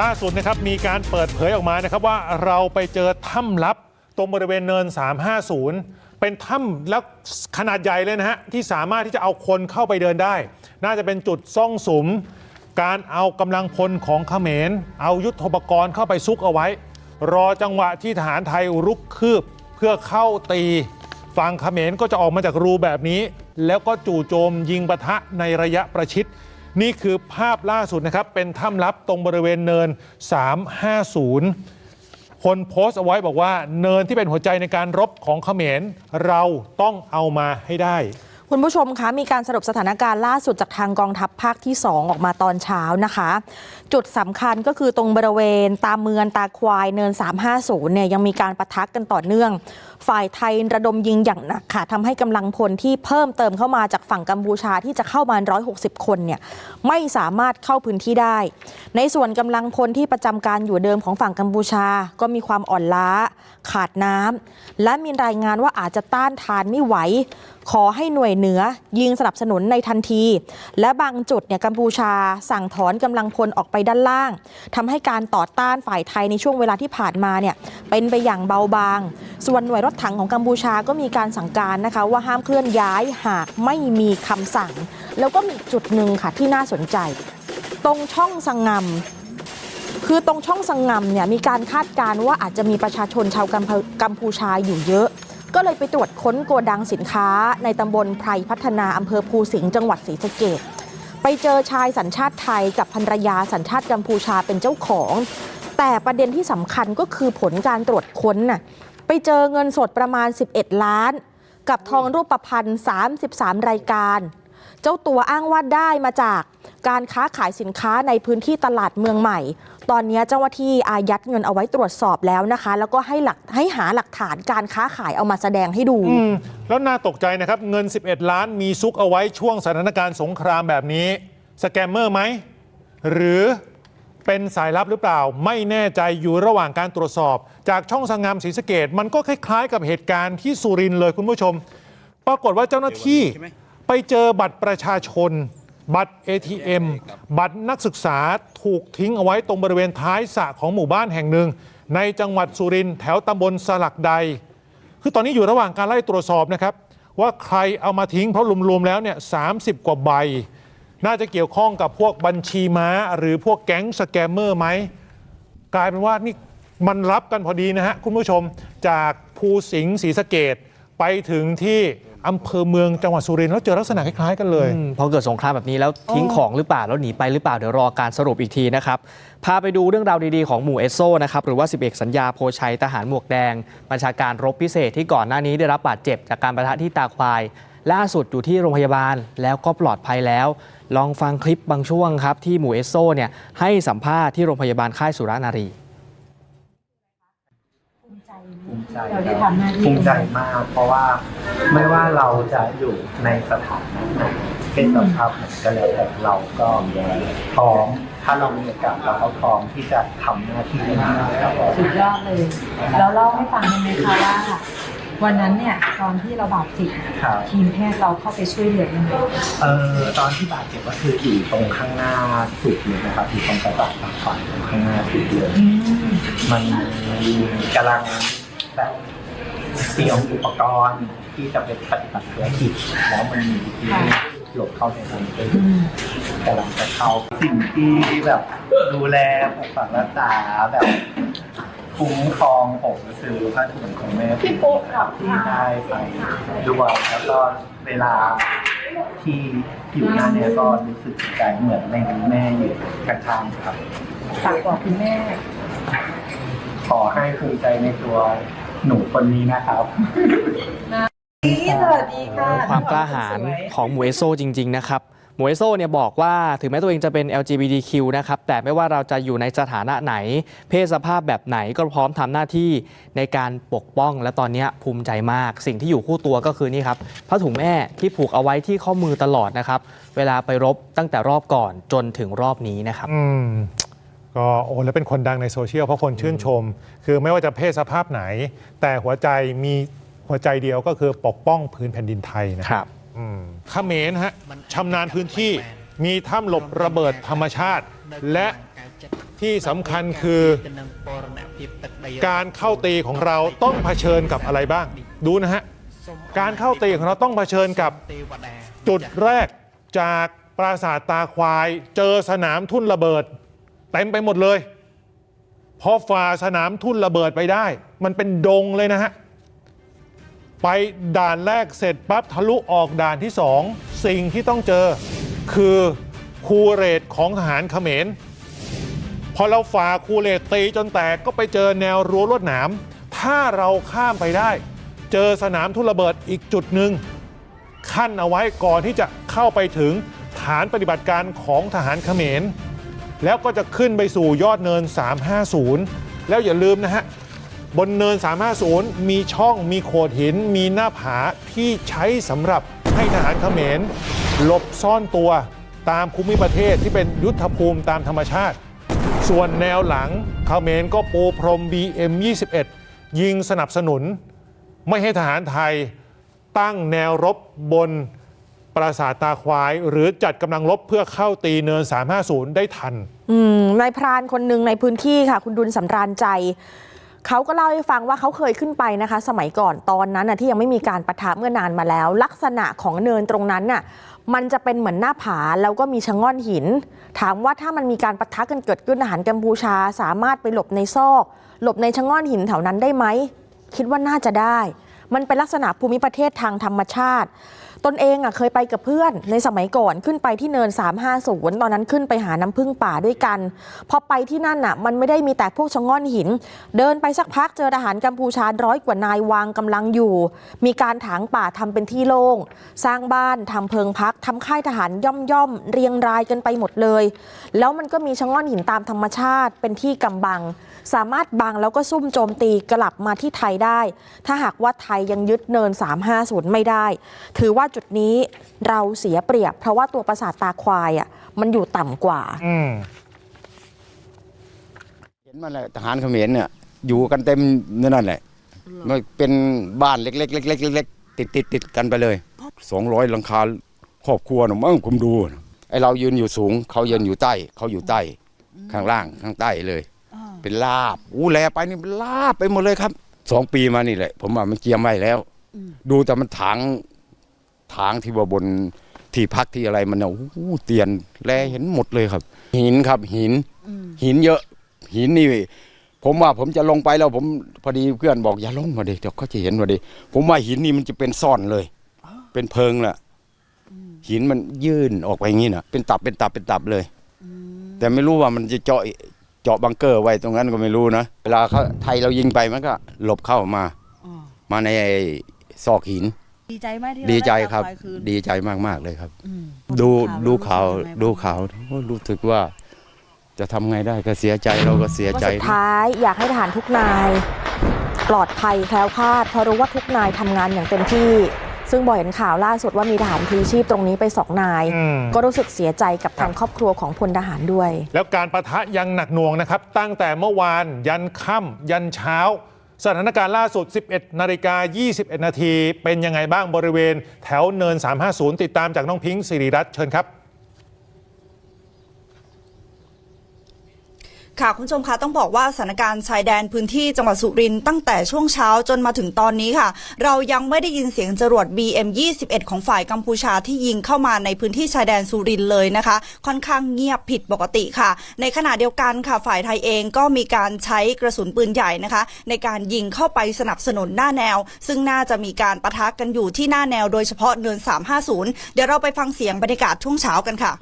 ล่าสุดนะครับมีการเปิดเผยออกมานะครับว่าเราไปเจอถ้ำลับตรงบริเวณเนิน 350 เป็นถ้ำแล้วขนาดใหญ่เลยนะฮะ ที่สามารถที่จะเอาคนเข้าไปเดินได้ น่าจะเป็นจุดซ่องสุม การเอากำลังพลของเขมร เอายุทธปกรณ์เข้าไปซุกเอาไว้ รอจังหวะที่ทหารไทยรุกคืบเพื่อเข้าตีฝั่งเขมรก็จะออกมาจากรูแบบนี้ แล้วก็จู่โจมยิงปะทะในระยะประชิด นี่คือภาพล่าสุดนะครับ เป็นถ้ำลับตรงบริเวณเนิน 350 คนโพสต์เอาไว้บอกว่าเนินที่เป็นหัวใจในการรบของเขมร เราต้องเอามาให้ได้ คุณผู้ชมคะมีการสรุปสถานการณ์ล่าสุดจากทางกองทัพภาคที่ 2 ออกมาตอนเช้านะคะ จุดสำคัญก็คือตรงบริเวณ ตามเมืองตาควายเนิน 350เนี่ยยังมีการประทักกันต่อเนื่อง ฝ่ายไทยระดมยิงอย่างหนักค่ะทำให้กำลังพลที่เพิ่มเติมเข้ามาจากฝั่งกัมพูชาที่จะเข้ามา 160 คนเนี่ยไม่สามารถเข้าพื้นที่ได้ ในส่วนกำลังพลที่ประจำการอยู่เดิมของฝั่งกัมพูชา ก็มีความอ่อนล้า ขาดน้ำและมีรายงานว่าอาจจะต้านทานไม่ไหวขอให้หน่วยเหนือยิงสนับสนุนในทันที และบางจุดเนี่ยกัมพูชาสั่งถอนกำลังพลออกไปด้านล่างทำให้การต่อต้านฝ่ายไทยในช่วงเวลาที่ผ่านมาเนี่ยเป็นไปอย่างเบาบาง ส่วนหน่วยรถถังของกัมพูชาก็มีการสั่งการนะคะว่าห้ามเคลื่อนย้ายหากไม่มีคำสั่ง แล้วก็มีจุดหนึ่งค่ะที่น่าสนใจ ตรงช่องสังงำคือตรงช่องสังงำเนี่ยมีการคาดการณ์ว่าอาจจะมีประชาชนชาวกัมพูชาอยู่เยอะ ก็เลยไปตรวจค้นโกดังสินค้าในตำบลไพรพัฒนาอำเภอภูสิงห์จังหวัดศรีสะเกดไปเจอชายสัญชาติไทยกับภรรยาสัญชาติกัมพูชาเป็นเจ้าของ แต่ประเด็นที่สำคัญก็คือผลการตรวจค้นน่ะไปเจอเงินสดประมาณ 11 ล้าน กับทองรูปพรรณ33 รายการ เจ้าตัวอ้างว่าได้มาจากการค้าขายสินค้าในพื้นที่ตลาดเมืองใหม่ ตอนนี้เจ้าหน้าที่อายัดเงินเอาไว้ตรวจสอบแล้วนะคะ แล้วก็ให้หลักให้หาหลักฐานการค้าขายเอามาแสดงให้ดู อืมแล้วน่าตกใจนะครับ เงิน 11 ล้านมีซุกเอาไว้ช่วงสถานการณ์สงครามแบบนี้ สแกมเมอร์ไหม หรือเป็นสายลับหรือเปล่า ไม่แน่ใจอยู่ระหว่างการตรวจสอบ จากช่องสังงามศรีสะเกดมันก็คล้ายๆ กับเหตุการณ์ที่สุรินทร์เลยคุณผู้ชม ปรากฏว่าเจ้าหน้าที่ ไปเจอบัตรประชาชน บัตร ATM บัตรนักศึกษาถูกทิ้งเอาไว้ตรงบริเวณท้ายสระของหมู่บ้านแห่งหนึ่ง ในจังหวัดสุรินทร์แถวตำบลสลักใด คือตอนนี้อยู่ระหว่างการไล่ตรวจสอบนะครับ ว่าใครเอามาทิ้งเพราะรวมๆแล้วเนี่ยสามกว่าใบ น่าจะเกี่ยวข้องกับพวกบัญชีม้า หรือพวกแก๊งสแกมเมอร์ไหมกลายเป็นว่านี่มันรับกันพอดีนะฮะคุณผู้ชมจากภูสิงห์ศรีสะเกดไปถึงที่ อำเภอเมืองจังหวัดสุรินทร์แล้วเจอลักษณะคล้ายๆกันเลยอพอเกิดสงครามแบบนี้แล้วทิ้งของหรือเปล่าแล้วหนีไปหรือเปล่าเดี๋ยวรอการสรุปอีกทีนะครับพาไปดูเรื่องราวดีๆของหมู่เอสโซนะครับหรือว่า 11 สัญญาโพชัยทหารหมวกแดงบัญชาการรบพิเศษที่ก่อนหน้านี้ได้รับบาดเจ็บจากการประทะที่ตาควาย ล่าสุดอยู่ที่โรงพยาบาลแล้วก็ปลอดภัยแล้ว ลองฟังคลิปบางช่วงครับที่หมู่เอสโซเนี่ยให้สัมภาษณ์ที่โรงพยาบาลค่ายสุรานารี ภูมิ ใจเราได้ทำหน้าที่ภูมิใจมาก เพราะว่าไม่ว่าเราจะอยู่ในสถานะไหนเป็นสภาพไหนก็แล้วแต่เราก็พร้อมถ้าเรามีโอกาสเราก็พร้อมที่จะทำหน้าที่นี้ครับผมสุดยอดเลย แล้วเล่าให้ฟังได้ไหมคะว่า วันนั้นเนี่ยตอนที่เราบาดเจ็บครับ ทีมแพทย์เราเข้าไปช่วยเหลือยังไงเอ่อตอนที่บาดเจ็บก็คืออยู่ตรงข้างหน้าสุดเลยนะครับอยู่ตรงกระดาษฝั่งตรงข้างหน้าสุดเลย อืม มันกำลัง แบบเตรียมอุปกรณ์ที่จะไปปฏิบัติภารกิจแล้วมันมีที่หลบเข้าในนั้นไปอืมกำลังจะเข้าสิ่งที่แบบดูแลปกปักรักษาแบบคุ้มครองผมก็คือพระถุงของแม่พี่ปุ๊ครับที่ได้ไปด้วยแล้วก็เวลาที่อยู่หน้าเนี่ยก็รู้สึกใจเหมือนแม่แม่อยู่ข้างครับฝากบอกคุณแม่ ขอให้ภูมิใจในตัว หนูคนนี้นะครับ สวัสดีค่ะความกล้าหาญของหมูเอสโซจริง ๆ นะครับ หมูเอสโซเนี่ยบอกว่าถึงแม้ตัวเองจะเป็น LGBTQ นะครับ แต่ไม่ว่าเราจะอยู่ในสถานะไหน เพศสภาพแบบไหนก็พร้อมทำหน้าที่ในการปกป้องและตอนเนี้ยภูมิใจมาก สิ่งที่อยู่คู่ตัวก็คือนี่ครับผ้าถุงแม่ที่ผูกเอาไว้ที่ข้อมือตลอดนะครับ เวลาไปรบตั้งแต่รอบก่อนจนถึงรอบนี้นะครับ อืม ก็โอ้แล้วเป็นคนดังในโซเชียลเพราะคนชื่นชม คือไม่ว่าจะเพศสภาพไหน แต่หัวใจมีหัวใจเดียวก็คือปกป้องพื้นแผ่นดินไทยนะครับอืมเขมรฮะชำนาญพื้นที่มีถ้ำหลบระเบิดธรรมชาติ และที่สำคัญคือการเข้าตีของเราต้องเผชิญกับอะไรบ้าง ดูนะฮะ การเข้าตีของเราต้องเผชิญกับจุดแรกจากปราสาทตาควาย เจอสนามทุ่นระเบิด เต็มไปหมดเลย พอฝ่าสนามทุ่นระเบิดไปได้ มันเป็นดงเลยนะฮะ ไปด่านแรกเสร็จปั๊บทะลุออกด่านที่สองสิ่งที่ต้องเจอคือคูเรตของทหารเขมร พอเราฝ่าคูเลตตีจนแตกก็ไปเจอแนวรั้วลวดหนาม ถ้าเราข้ามไปได้ เจอสนามทุ่นระเบิดอีกจุดหนึ่งขั้นเอาไว้ก่อนที่จะเข้าไปถึงฐานปฏิบัติการของทหารเขมร แล้วก็จะขึ้นไปสู่ยอดเนิน 350 แล้วอย่าลืมนะฮะ บนเนิน 350 มีช่องมีโขดหิน มีหน้าผาที่ใช้สำหรับให้ทหารเขมรหลบซ่อนตัวตามภูมิประเทศที่เป็นยุทธภูมิตามธรรมชาติ ส่วนแนวหลังเขมรก็ปูพรม BM21 ยิงสนับสนุน ไม่ให้ทหารไทยตั้งแนวรบบน ปราสาทตาควาย หรือจัดกำลังรบเพื่อเข้าตีเนิน 350 ได้ทัน อืมนายพรานคนหนึ่งในพื้นที่ค่ะ คุณดุลสำราญใจ เขาก็เล่าให้ฟังว่าเขาเคยขึ้นไปนะคะ สมัยก่อนตอนนั้นน่ะที่ยังไม่มีการประทะเมื่อนานมาแล้ว ลักษณะของเนินตรงนั้นน่ะมันจะเป็นเหมือนหน้าผาแล้วก็มีชะง่อนหิน ถามว่าถ้ามันมีการประทะกันเกิดขึ้นทหารกัมพูชา สามารถไปหลบในซอก หลบในชะง่อนหินแถวนั้นได้ไหมคิดว่าน่าจะได้ มันเป็นลักษณะภูมิประเทศทางธรรมชาติ ตนเองอะเคยไปกับเพื่อนในสมัยก่อนขึ้นไปที่เนิน 350 ตอนนั้นขึ้นไปหาน้ำพึ่งป่าด้วยกัน พอไปที่นั่นน่ะมันไม่ได้มีแต่พวกชะง่อนหิน เดินไปสักพักเจอทหารกัมพูชาร้อยกว่านาย วางกำลังอยู่ มีการถางป่าทำเป็นที่โล่ง สร้างบ้านทำเพิงพักทำค่ายทหารย่อมย่อมๆเรียงรายกันไปหมดเลย แล้วมันก็มีชะง่อนหินตามธรรมชาติเป็นที่กำบัง สามารถบังแล้วก็ซุ่มโจมตีกลับมาที่ไทยได้ ถ้าหากว่าไทยยังยึดเนิน 350 ไม่ได้ ถือว่าจุดนี้เราเสียเปรียบ เพราะว่าตัวปราสาทตาควายอะมันอยู่ต่ำกว่า อืมเห็นมันแหละทหารเขมรเนี่ยอยู่กันเต็มนั่นแหละมันเป็นบ้านเล็กๆเล็กๆเล็กๆติดติดติดกันไปเลยสองร้อยหลังคาครอบครัวนะมั่งผมดูนะไอเรายืนอยู่สูง เขายืนอยู่ใต้เขาอยู่ใต้ข้างล่างข้างใต้เลย เป็นลาบอู้แลไปนี่เป็นลาบไปหมดเลยครับสองปีมานี่แหละ ผมว่ามันเกียมไว้แล้ว ดูแต่มันถาง ถางที่ว่าบนที่พักที่อะไรมันเนี่ยโอ้โหเตียนแลเห็นหมดเลยครับ หินครับหิน หินเยอะ หินนี่ ผมว่าผมจะลงไปแล้วผมพอดีเพื่อนบอกอย่าลงมาดิเดี๋ยวเขาจะเห็นมาดิผมว่าหินนี่มันจะเป็นซ่อนเลย เป็นเพิงแหละหินมันยื่นออกไปอย่างนี้นะเป็นตับเป็นตับเป็นตับเลย แต่ไม่รู้ว่ามันจะเจาะเจาะบังเกอร์ไว้ตรงนั้นก็ไม่รู้นะเวลาเขาไทยเรายิงไปมันก็ หลบเข้ามา มาในไอ้ซอกหิน ดีใจไหมที่เาดีใจไตาครับวายคืนดีใจมาก ๆ เลยครับ อืมดูดูดูข่าข่าววรู้สึกยังไงบ้างดูข่าวโอ้รู้สึกว่า จะทำไงได้ก็เสียใจเราก็เสียว่าใจสุดท้ายอยากให้ทหารทุกนาย ปลอดภัยแคล้วคลาดเพราะรู้ว่าทุกนายทำงานอย่างเต็มที่ ซึ่งบ่อยเห็นข่าวล่าสุดว่ามีทหารพลีชีพตรงนี้ไปสองนาย อืม ก็รู้สึกเสียใจกับทางครอบครัวของพลทหารด้วย แล้วการประทะยังหนักหน่วงนะครับ ตั้งแต่เมื่อวานยันค่ำยันเช้า สถานการณ์ล่าสุด 11 นาฬิกา 21 นาที เป็นยังไงบ้างบริเวณแถวเนิน 350 ติดตามจากน้องพิงค์สิริรัตน์เชิญครับ ค่ะคุณผู้ชมคะต้องบอกว่าสถานการณ์ชายแดนพื้นที่จังหวัดสุรินทร์ตั้งแต่ช่วงเช้าจนมาถึงตอนนี้ค่ะ เรายังไม่ได้ยินเสียงจรวด BM21 ของฝ่ายกัมพูชาที่ยิงเข้ามาในพื้นที่ชายแดนสุรินทร์เลยนะคะ ค่อนข้างเงียบผิดปกติค่ะ ในขณะเดียวกันค่ะฝ่ายไทยเองก็มีการใช้กระสุนปืนใหญ่นะคะ ในการยิงเข้าไปสนับสนุนหน้าแนว ซึ่งน่าจะมีการปะทะกันอยู่ที่หน้าแนวโดยเฉพาะเนิน350 เดี๋ยวเราไปฟังเสียงบรรยากาศช่วงเช้ากันค่ะ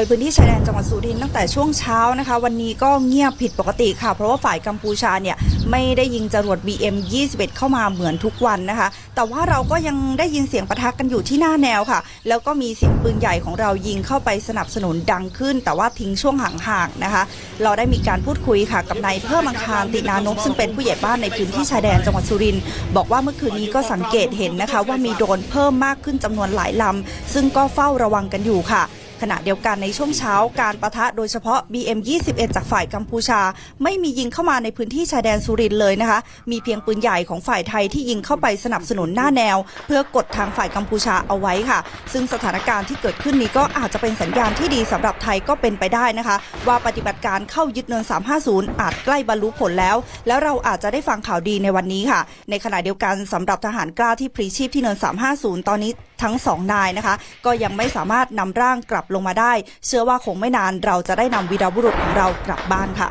ยพื้นที่ชายแดนจังหวัดสุรินทร์ตั้งแต่ช่วงเช้านะคะ วันนี้ก็เงียบผิดปกติค่ะ เพราะว่าฝ่ายกัมพูชาเนี่ยไม่ได้ยิงจรวด BM 21 เข้ามาเหมือนทุกวันนะคะ แต่ว่าเราก็ยังได้ยินเสียงประทักกันอยู่ที่หน้าแนวค่ะ แล้วก็มีเสียงปืนใหญ่ของเรายิงเข้าไปสนับสนุนดังขึ้น แต่ว่าทิ้งช่วงห่างๆนะคะ เราได้มีการพูดคุยค่ะกับนายเพิ่มอังคารตินานพซึ่งเป็นผู้ใหญ่บ้านในพื้นที่ชายแดนจังหวัดสุรินทร์บอกว่าเมื่อคืนนี้ก็สังเกตเห็นนะคะ ว่ามีโดรนเพิ่มมากขึ้นจำนวนหลายลำซึ่งก็เฝ้าระวังกันอยู่ค่ะ ขณะเดียวกันในช่วงเช้าการประทะโดยเฉพาะ BM 21 จากฝ่ายกัมพูชา ไม่มียิงเข้ามาในพื้นที่ชายแดนสุรินเลยนะคะ มีเพียงปืนใหญ่ของฝ่ายไทยที่ยิงเข้าไปสนับสนุนหน้าแนว เพื่อกดทางฝ่ายกัมพูชาเอาไว้ค่ะ ซึ่งสถานการณ์ที่เกิดขึ้นนี้ก็อาจจะเป็นสัญญาณที่ดีสำหรับไทยก็เป็นไปได้นะคะ ว่าปฏิบัติการเข้ายึดเนิน 350 อาจใกล้บรรลุผลแล้ว แล้วเราอาจจะได้ฟังข่าวดีในวันนี้ค่ะ ในขณะเดียวกันสำหรับทหารกล้าที่พลีชีพที่เนิน 350 ตอนนี้ ทั้งสองนายนะคะ ก็ยังไม่สามารถนำร่างกลับลงมาได้ เชื่อว่าคงไม่นานเราจะได้นำวีรบุรุษของเรากลับบ้านค่ะ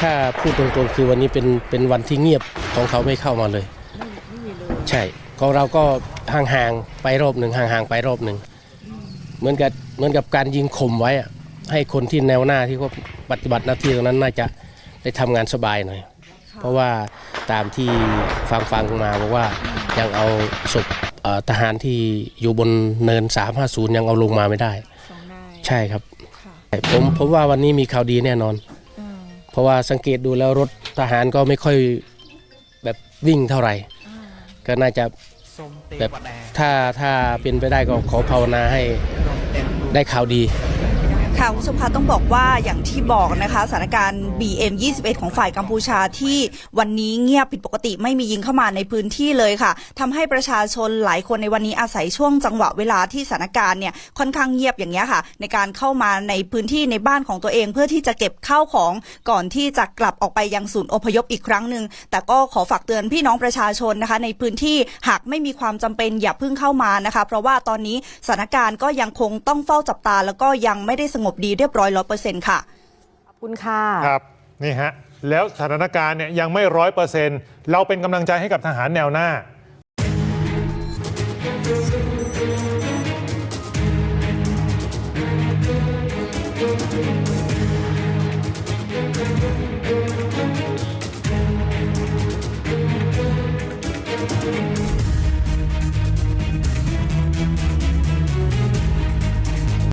ถ้าพูดตรงๆคือวันนี้เป็นเป็นวันที่เงียบของเขาไม่เข้ามาเลย ใช่ของเราก็ห่างๆไปรอบหนึ่งห่างๆไปรอบหนึ่งเหมือนกับเหมือนกับการยิงข่มไว้อะให้คนที่แนวหน้าที่เขาปฏิบัติหน้าที่ตรงนั้นน่าจะได้ทำงานสบายหน่อย เพราะว่าตามที่ฟังฟังๆมาบอกว่ายังเอาศพเอ่อทหารที่อยู่บนเนิน 350 ยังเอาลงมาไม่ได้ ใช่ครับผมผมว่าวันนี้มีข่าวดีแน่นอน เพราะว่าสังเกตดูแล้วรถทหารก็ไม่ค่อยแบบวิ่งเท่าไหร่ ก็น่าจะแบบถ้าถ้าเป็นไปได้ก็ขอภาวนาให้ได้ข่าวดี ค่ะคุณผู้ชมคะต้องบอกว่าอย่างที่บอกนะคะสถานการณ์ BM 21 ของฝ่ายกัมพูชาที่วันนี้เงียบผิดปกติไม่มียิงเข้ามาในพื้นที่เลยค่ะทำให้ประชาชนหลายคนในวันนี้อาศัยช่วงจังหวะเวลาที่สถานการณ์เนี่ยค่อนข้างเงียบอย่างเงี้ยค่ะ ในการเข้ามาในพื้นที่ในบ้านของตัวเอง เพื่อที่จะเก็บข้าวของก่อนที่จะกลับออกไปยังศูนย์อพยพอีกครั้งหนึ่งแต่ก็ขอฝากเตือนพี่น้องประชาชนนะคะ ในพื้นที่หากไม่มีความจำเป็นอย่าเพิ่งเข้ามานะคะ เพราะว่าตอนนี้สถานการณ์ก็ยังคงต้องเฝ้าจับตาแล้วก็ยังไม่ได้สงบบดีเรียบร้อยร้อยเปอร์เซ็นต์ค่ะ ขอบคุณค่ะ ครับนี่ฮะแล้วสถานการณ์เนี่ยยังไม่ร้อยเปอร์เซ็นต์เราเป็นกำลังใจให้กับทหารแนวหน้า